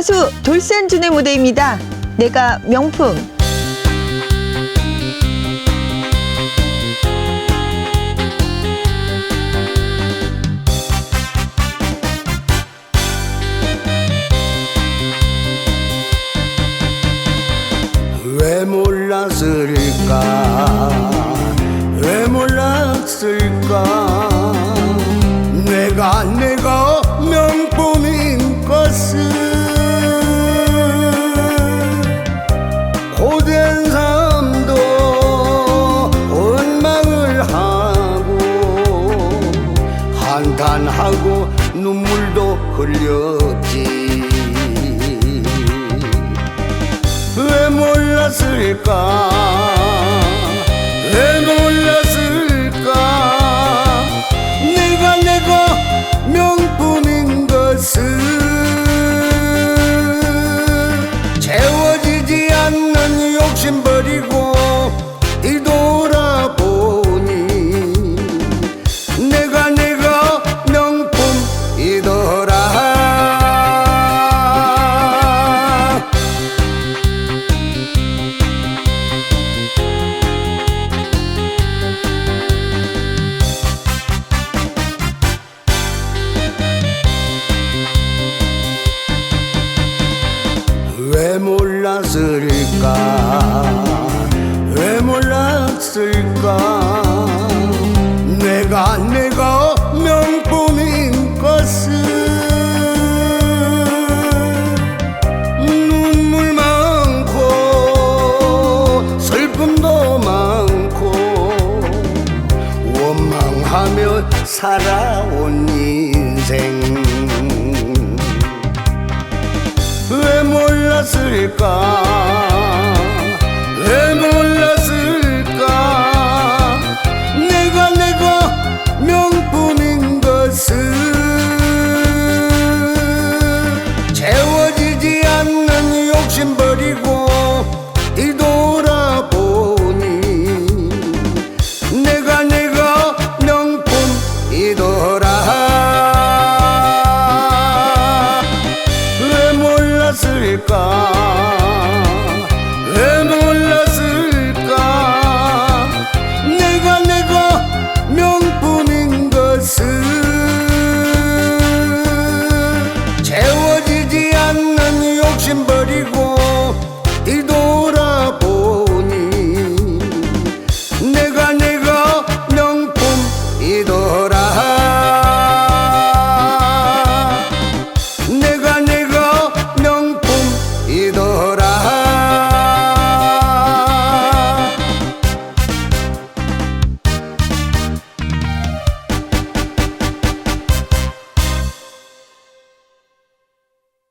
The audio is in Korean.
가수 돌산준의 무대입니다. 내가 명품. 왜 몰랐을까 고된 삶도 원망을 하고 한탄하고 눈물도 흘렸지. 왜 몰랐을까 몰랐을까? 왜 몰랐을까? 내가 내가 명품인 것은 눈물 많고 슬픔도 많고 원망하며 살아온 인생. 왜 몰라 最好。